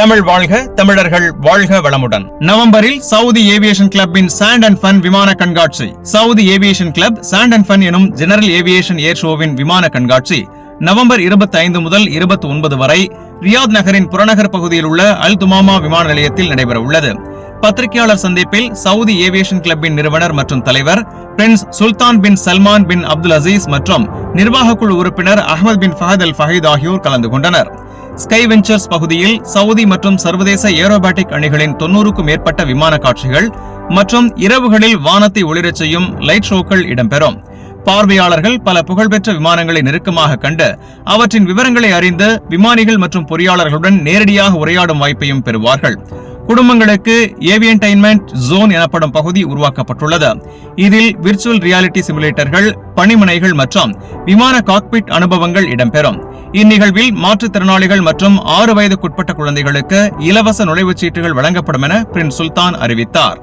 தமிழ் வாழ்க தமிழர்கள் வாழ்க வளமுடன். நவம்பரில் சவுதி ஏவியேஷன் கிளப்பின் சாண்ட் அண்ட் ஃபன் விமான கண்காட்சி. Saudi aviation club sand and fun எனும் ஜெனரல் ஏவியேஷன் ஏர் ஷோவின் விமான கண்காட்சி நவம்பர் 25 முதல் 29 ஒன்பது வரை ரியாத் நகரின் புறநகர் பகுதியில் உள்ள அல் துமாமா விமான நிலையத்தில் நடைபெற உள்ளது பத்திரிகையாளர் சந்திப்பில் சவுதி ஏவியேஷன் கிளப்பின் நிறுவனர் மற்றும் தலைவர் prince Sultan bin Salman bin Abdul Aziz மற்றும் நிர்வாக குழு உறுப்பினர் அகமது பின் ஃபஹத் அல் ஃபஹீத் ஆகியோர் கலந்து கொண்டனர். ஸ்கை வெஞ்சர்ஸ் பகுதியில் சவுதி மற்றும் சர்வதேச ஏரோபாட்டிக் அணிகளின் தொன்னூறுக்கும் மேற்பட்ட விமான காட்சிகள் மற்றும் இரவுகளில் வானத்தை ஒளிரச் செய்யும் லைட் ஷோக்கள் இடம்பெறும். பார்வையாளர்கள் பல புகழ்பெற்ற விமானங்களை நெருக்கமாக கண்டு அவற்றின் விவரங்களை அறிந்து விமானிகள் மற்றும் பொறியாளர்களுடன் நேரடியாக உரையாடும் வாய்ப்பையும் பெறுவார்கள். குடும்பங்களுக்கு ஏவியன்டைன்மெண்ட் ஜோன் எனப்படும் பகுதி உருவாக்கப்பட்டுள்ளது. இதில் விர்ச்சுவல் ரியாலிட்டி சிமுலேட்டர்கள் பணிமனைகள் மற்றும் விமான காக்பிட் அனுபவங்கள் இடம்பெறும். இந்நிகழ்வில் மாற்றுத்திறனாளிகள் மற்றும் ஆறு வயதுக்குட்பட்ட குழந்தைகளுக்கு இலவச நுழைவுச் சீட்டுகள் வழங்கப்படும் என பிரின்ஸ் சுல்தான் அறிவித்தார்.